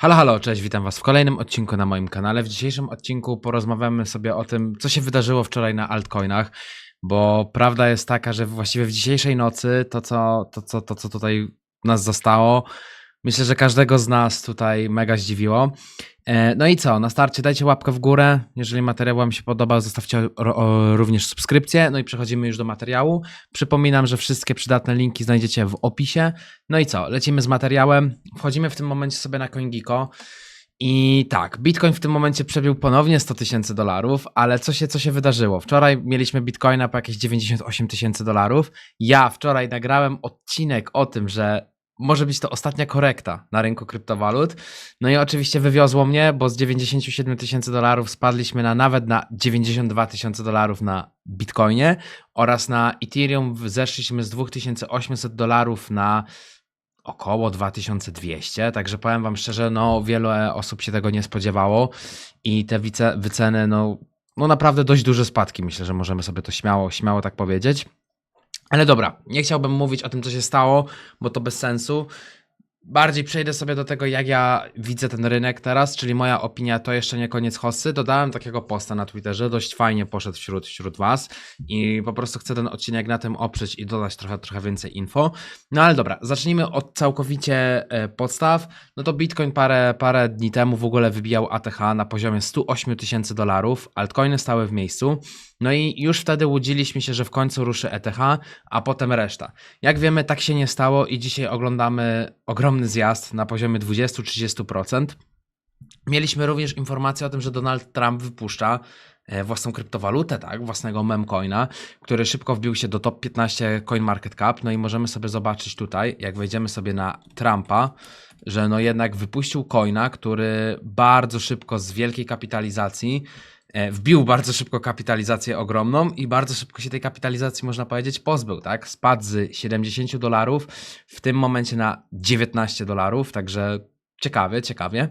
Halo, halo, cześć, witam Was w kolejnym odcinku na moim kanale. W dzisiejszym odcinku porozmawiamy sobie o tym, co się wydarzyło wczoraj na altcoinach, bo prawda jest taka, że właściwie w dzisiejszej nocy to, co, to, co, to, co tutaj nas zostało, myślę, że każdego z nas tutaj mega zdziwiło. E, No i co, na starcie dajcie łapkę w górę, jeżeli materiał Wam się podoba, zostawcie również subskrypcję, no i przechodzimy już do materiału. Przypominam, że wszystkie przydatne linki znajdziecie w opisie. No i co, lecimy z materiałem. Wchodzimy w tym momencie sobie na CoinGeeko. I tak, Bitcoin w tym momencie przebił ponownie 100 tysięcy dolarów, ale co się, co się wydarzyło? Wczoraj mieliśmy Bitcoina po jakieś 98 tysięcy dolarów. Ja wczoraj nagrałem odcinek o tym, że może być to ostatnia korekta na rynku kryptowalut. No i oczywiście wywiozło mnie, bo z 97 tysięcy dolarów spadliśmy na nawet na 92 tysiące dolarów na Bitcoinie oraz na Ethereum zeszliśmy z 2800 dolarów na około 2200, także powiem wam szczerze, no wiele osób się tego nie spodziewało i te wyceny, no, no naprawdę dość duże spadki, myślę, że możemy sobie to śmiało, śmiało tak powiedzieć. Ale dobra, nie chciałbym mówić o tym, co się stało, bo to bez sensu. Bardziej przejdę sobie do tego, jak ja widzę ten rynek teraz, czyli moja opinia to jeszcze nie koniec hossy. Dodałem takiego posta na Twitterze, dość fajnie poszedł wśród, wśród Was i po prostu chcę ten odcinek na tym oprzeć i dodać trochę, trochę więcej info. No ale dobra, zacznijmy od całkowicie e, podstaw. No to Bitcoin parę, parę dni temu w ogóle wybijał ATH na poziomie 108 tysięcy dolarów, altcoiny stały w miejscu. No i już wtedy łudziliśmy się, że w końcu ruszy ETH, a potem reszta. Jak wiemy, tak się nie stało i dzisiaj oglądamy ogromny zjazd na poziomie 20-30%. Mieliśmy również informację o tym, że Donald Trump wypuszcza e, własną kryptowalutę, tak, własnego memcoina, który szybko wbił się do top 15 CoinMarketCap. No i możemy sobie zobaczyć tutaj, jak wejdziemy sobie na Trumpa, że no jednak wypuścił coina, który bardzo szybko z wielkiej kapitalizacji wbił bardzo szybko kapitalizację ogromną i bardzo szybko się tej kapitalizacji, można powiedzieć, pozbył, tak? Spadł z 70 dolarów w tym momencie na 19 dolarów, także ciekawie, ciekawie.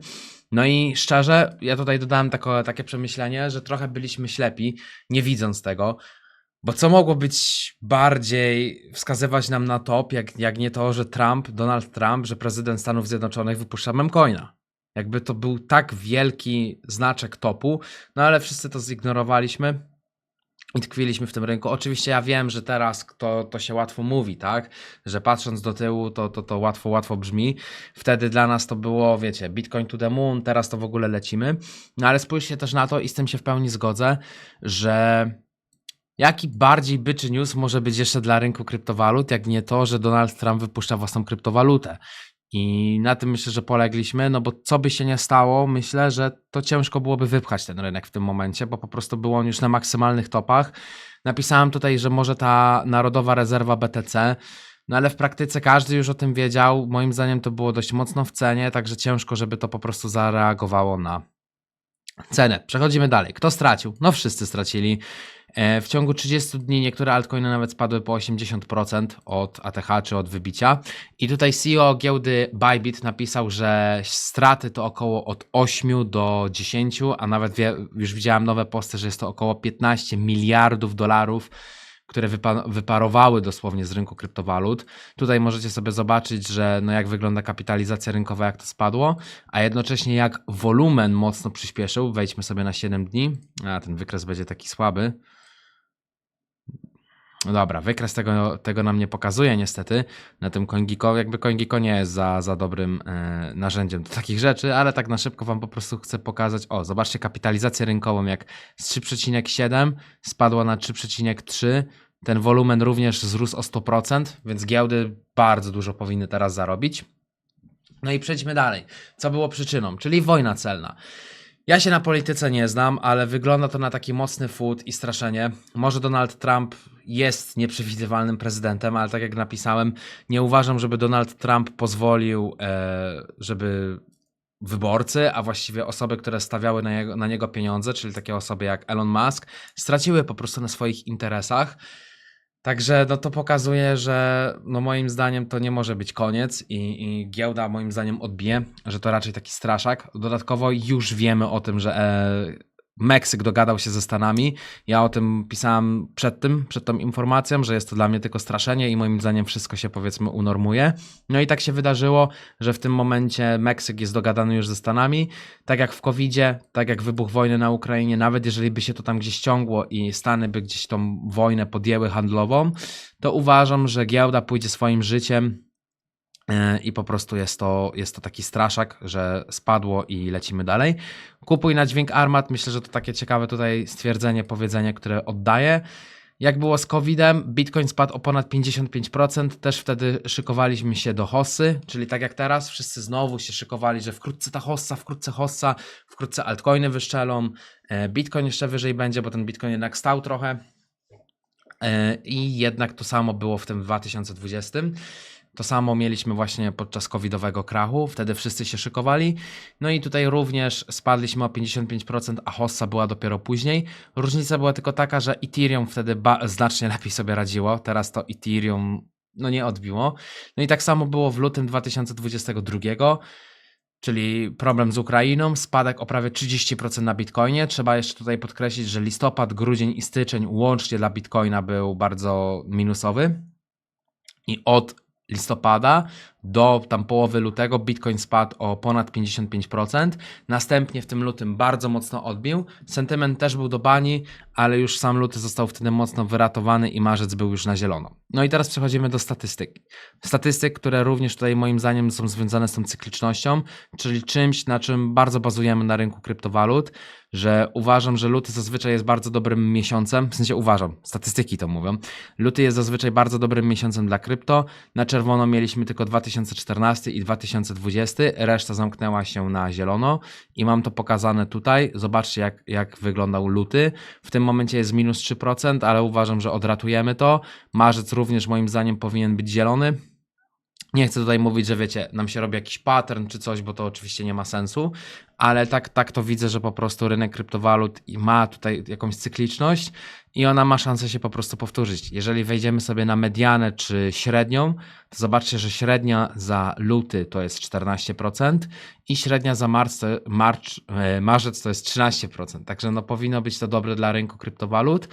No i szczerze, ja tutaj dodałem tako, takie przemyślenie, że trochę byliśmy ślepi, nie widząc tego, bo co mogło być bardziej wskazywać nam na top, jak, jak nie to, że Trump, Donald Trump, że prezydent Stanów Zjednoczonych wypuszcza memcoina. Jakby to był tak wielki znaczek topu, no ale wszyscy to zignorowaliśmy i tkwiliśmy w tym rynku. Oczywiście ja wiem, że teraz to, to się łatwo mówi, tak? Że patrząc do tyłu, to, to, to łatwo, łatwo brzmi. Wtedy dla nas to było, wiecie, Bitcoin to the moon, teraz to w ogóle lecimy. No ale spójrzcie też na to i z tym się w pełni zgodzę, że jaki bardziej byczy news może być jeszcze dla rynku kryptowalut, jak nie to, że Donald Trump wypuszcza własną kryptowalutę. I na tym myślę, że polegliśmy, no bo co by się nie stało, myślę, że to ciężko byłoby wypchać ten rynek w tym momencie, bo po prostu był on już na maksymalnych topach. Napisałem tutaj, że może ta narodowa rezerwa BTC, no ale w praktyce każdy już o tym wiedział. Moim zdaniem to było dość mocno w cenie, także ciężko, żeby to po prostu zareagowało na cenę. Przechodzimy dalej. Kto stracił? No wszyscy stracili. E, W ciągu 30 dni niektóre altcoiny nawet spadły po 80% od ATH czy od wybicia. I tutaj CEO giełdy Bybit napisał, że straty to około od 8 do 10, a nawet wie, już widziałem nowe posty, że jest to około 15 miliardów dolarów, które wypa- wyparowały dosłownie z rynku kryptowalut. Tutaj możecie sobie zobaczyć, że no jak wygląda kapitalizacja rynkowa, jak to spadło, a jednocześnie jak wolumen mocno przyspieszył. Wejdźmy sobie na 7 dni. A ten wykres będzie taki słaby. Dobra, wykres tego, tego nam nie pokazuje niestety na tym CoinGeeko. Jakby CoinGeeko nie jest za, za dobrym e, narzędziem do takich rzeczy, ale tak na szybko wam po prostu chcę pokazać. O, zobaczcie kapitalizację rynkową, jak z 3,7 spadła na 3,3. Ten wolumen również wzrósł o 100%, więc giełdy bardzo dużo powinny teraz zarobić. No i przejdźmy dalej. Co było przyczyną? Czyli wojna celna. Ja się na polityce nie znam, ale wygląda to na taki mocny food i straszenie. Może Donald Trump jest nieprzewidywalnym prezydentem, ale tak jak napisałem, nie uważam, żeby Donald Trump pozwolił, e, żeby wyborcy, a właściwie osoby, które stawiały na, jego, na niego pieniądze, czyli takie osoby jak Elon Musk, straciły po prostu na swoich interesach. Także no to pokazuje, że no moim zdaniem to nie może być koniec i, i giełda moim zdaniem odbije, że to raczej taki straszak. Dodatkowo już wiemy o tym, że e, Meksyk dogadał się ze Stanami. Ja o tym pisałem przed tym, przed tą informacją, że jest to dla mnie tylko straszenie i moim zdaniem wszystko się powiedzmy unormuje. No i tak się wydarzyło, że w tym momencie Meksyk jest dogadany już ze Stanami. Tak jak w COVID-zie, tak jak wybuch wojny na Ukrainie, nawet jeżeli by się to tam gdzieś ciągło i Stany by gdzieś tą wojnę podjęły handlową, to uważam, że giełda pójdzie swoim życiem i po prostu jest to, jest to taki straszak, że spadło i lecimy dalej. Kupuj na dźwięk armat. Myślę, że to takie ciekawe tutaj stwierdzenie, powiedzenie, które oddaję. Jak było z COVID-em, Bitcoin spadł o ponad 55%. Też wtedy szykowaliśmy się do hossy, czyli tak jak teraz, wszyscy znowu się szykowali, że wkrótce ta hossa, wkrótce hossa, wkrótce altcoiny wyszczelą. e, Bitcoin jeszcze wyżej będzie, bo ten Bitcoin jednak stał trochę. E, I jednak to samo było w tym 2020. To samo mieliśmy właśnie podczas covidowego krachu, wtedy wszyscy się szykowali. No i tutaj również spadliśmy o 55%, a Hossa była dopiero później. Różnica była tylko taka, że Ethereum wtedy znacznie lepiej sobie radziło, teraz to Ethereum no nie odbiło. No i tak samo było w lutym 2022, czyli problem z Ukrainą, spadek o prawie 30% na Bitcoinie. Trzeba jeszcze tutaj podkreślić, że listopad, grudzień i styczeń łącznie dla Bitcoina był bardzo minusowy. I od listopada do tam połowy lutego Bitcoin spadł o ponad 55%. Następnie w tym lutym bardzo mocno odbił. Sentyment też był do bani, ale już sam luty został wtedy mocno wyratowany i marzec był już na zielono. No i teraz przechodzimy do statystyk. Statystyk, które również tutaj moim zdaniem są związane z tą cyklicznością, czyli czymś, na czym bardzo bazujemy na rynku kryptowalut, że uważam, że luty zazwyczaj jest bardzo dobrym miesiącem, w sensie uważam, statystyki to mówią. Luty jest zazwyczaj bardzo dobrym miesiącem dla krypto. Na czerwono mieliśmy tylko 2014 i 2020, reszta zamknęła się na zielono i mam to pokazane tutaj. Zobaczcie, jak, jak wyglądał luty. W tym momencie jest minus 3%, ale uważam, że odratujemy to. Marzec również moim zdaniem powinien być zielony. Nie chcę tutaj mówić, że wiecie, nam się robi jakiś pattern czy coś, bo to oczywiście nie ma sensu, ale tak, tak to widzę, że po prostu rynek kryptowalut ma tutaj jakąś cykliczność i ona ma szansę się po prostu powtórzyć. Jeżeli wejdziemy sobie na medianę czy średnią, to zobaczcie, że średnia za luty to jest 14% i średnia za marc, e, marzec to jest 13%. Także no powinno być to dobre dla rynku kryptowalut.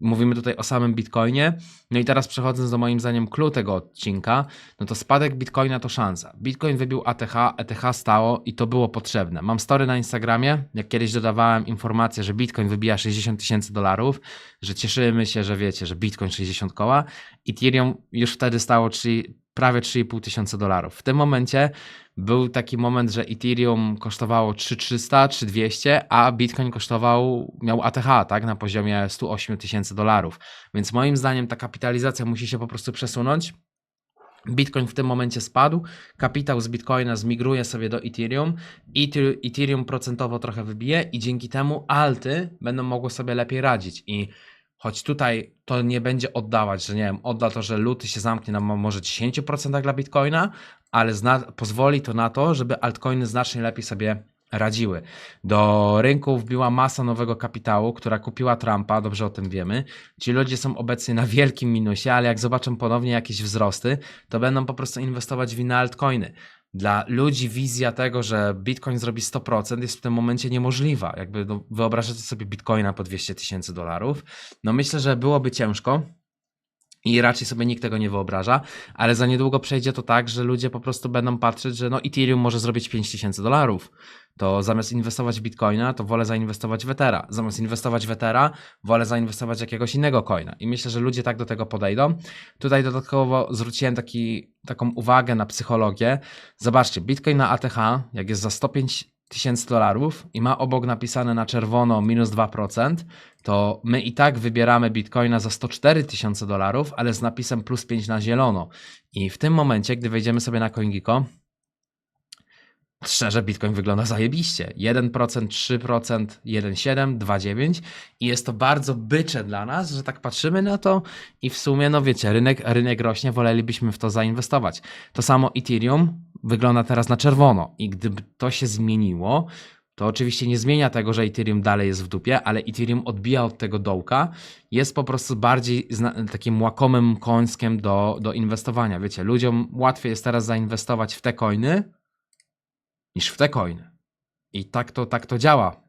Mówimy tutaj o samym Bitcoinie. No i teraz przechodząc do moim zdaniem clue tego odcinka, no to spadek Bitcoina to szansa. Bitcoin wybił ATH, ETH stało i to było potrzebne. Mam story na Instagramie, jak kiedyś dodawałem informację, że Bitcoin wybija 60 tysięcy dolarów, że cieszymy się, że wiecie, że Bitcoin 60 koła, Ethereum już wtedy stało 3, prawie 3,5 tysiąca dolarów. W tym momencie był taki moment, że Ethereum kosztowało 3300, 3200, a Bitcoin kosztował, miał ATH, tak, na poziomie 108 tysięcy dolarów. Więc moim zdaniem ta kapitalizacja musi się po prostu przesunąć. Bitcoin w tym momencie spadł, kapitał z Bitcoina zmigruje sobie do Ethereum, Ether- Ethereum procentowo trochę wybije i dzięki temu alty będą mogły sobie lepiej radzić i choć tutaj to nie będzie oddawać, że nie wiem, odda to, że luty się zamknie na może 10% dla Bitcoina, ale pozwoli to na to, żeby altcoiny znacznie lepiej sobie radziły. Do rynku wbiła masa nowego kapitału, która kupiła Trumpa, dobrze o tym wiemy. Ci ludzie są obecnie na wielkim minusie, ale jak zobaczą ponownie jakieś wzrosty, to będą po prostu inwestować w inne altcoiny. Dla ludzi wizja tego, że Bitcoin zrobi 100% jest w tym momencie niemożliwa. Jakby no, wyobrażacie sobie Bitcoina po 200 tysięcy dolarów. No myślę, że byłoby ciężko. I raczej sobie nikt tego nie wyobraża, ale za niedługo przejdzie to tak, że ludzie po prostu będą patrzeć, że no Ethereum może zrobić 5000 dolarów. To zamiast inwestować w Bitcoina, to wolę zainwestować w Ethera. Zamiast inwestować w Ethera, wolę zainwestować w jakiegoś innego coina. I myślę, że ludzie tak do tego podejdą. Tutaj dodatkowo zwróciłem taki, taką uwagę na psychologię. Zobaczcie, Bitcoin na ATH, jak jest za 105 tysięcy dolarów i ma obok napisane na czerwono minus 2%, to my i tak wybieramy Bitcoina za 104 tysiące dolarów, ale z napisem plus 5 na zielono. I w tym momencie, gdy wejdziemy sobie na CoinGecko, szczerze Bitcoin wygląda zajebiście. 1%, 3%, 1,7%, 2,9% i jest to bardzo bycze dla nas, że tak patrzymy na to i w sumie, no wiecie, rynek, rynek rośnie, wolelibyśmy w to zainwestować. To samo Ethereum wygląda teraz na czerwono i gdyby to się zmieniło, to oczywiście nie zmienia tego, że Ethereum dalej jest w dupie, ale Ethereum odbija od tego dołka, jest po prostu bardziej takim łakomym końskiem do, do inwestowania. Wiecie, ludziom łatwiej jest teraz zainwestować w te coiny niż w te coiny. I tak to, tak to działa.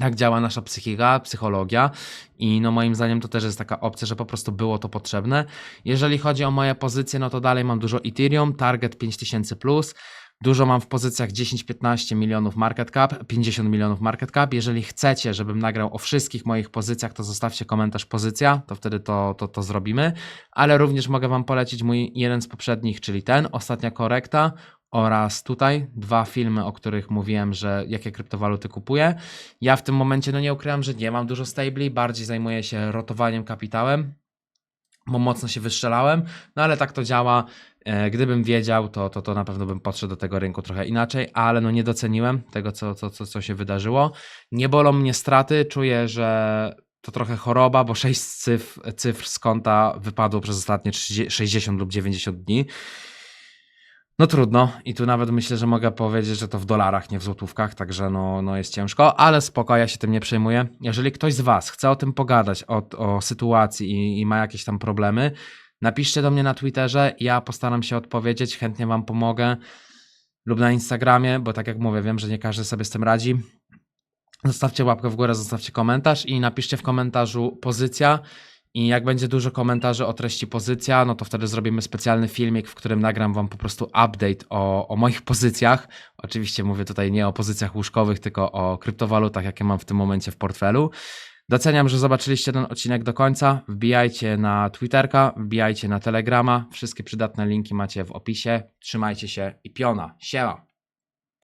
Tak działa nasza psychika, psychologia i no moim zdaniem to też jest taka opcja, że po prostu było to potrzebne. Jeżeli chodzi o moje pozycje, no to dalej mam dużo Ethereum, target 5000+, plus, dużo mam w pozycjach 10-15 milionów market cap, 50 milionów market cap. Jeżeli chcecie, żebym nagrał o wszystkich moich pozycjach, to zostawcie komentarz pozycja, to wtedy to, to, to zrobimy, ale również mogę Wam polecić mój jeden z poprzednich, czyli ten, ostatnia korekta, oraz tutaj dwa filmy, o których mówiłem, że jakie kryptowaluty kupuję. Ja w tym momencie no nie ukrywam, że nie mam dużo stabli, bardziej zajmuję się rotowaniem kapitałem, bo mocno się wystrzelałem, no ale tak to działa. E, Gdybym wiedział, to, to, to na pewno bym podszedł do tego rynku trochę inaczej, ale no nie doceniłem tego, co, co, co, co się wydarzyło. Nie bolą mnie straty, czuję, że to trochę choroba, bo 6 cyfr, cyfr z konta wypadło przez ostatnie 30, 60 lub 90 dni. No trudno i tu nawet myślę, że mogę powiedzieć, że to w dolarach, nie w złotówkach, także no, no jest ciężko, ale spoko, ja się tym nie przejmuję. Jeżeli ktoś z Was chce o tym pogadać, o, o sytuacji i, i ma jakieś tam problemy, napiszcie do mnie na Twitterze, ja postaram się odpowiedzieć, chętnie Wam pomogę lub na Instagramie, bo tak jak mówię, wiem, że nie każdy sobie z tym radzi. Zostawcie łapkę w górę, zostawcie komentarz i napiszcie w komentarzu pozycja. I jak będzie dużo komentarzy o treści pozycja, no to wtedy zrobimy specjalny filmik, w którym nagram wam po prostu update o, o moich pozycjach. Oczywiście mówię tutaj nie o pozycjach łóżkowych, tylko o kryptowalutach, jakie mam w tym momencie w portfelu. Doceniam, że zobaczyliście ten odcinek do końca. Wbijajcie na Twitterka, wbijajcie na Telegrama. Wszystkie przydatne linki macie w opisie. Trzymajcie się i piona. Siema!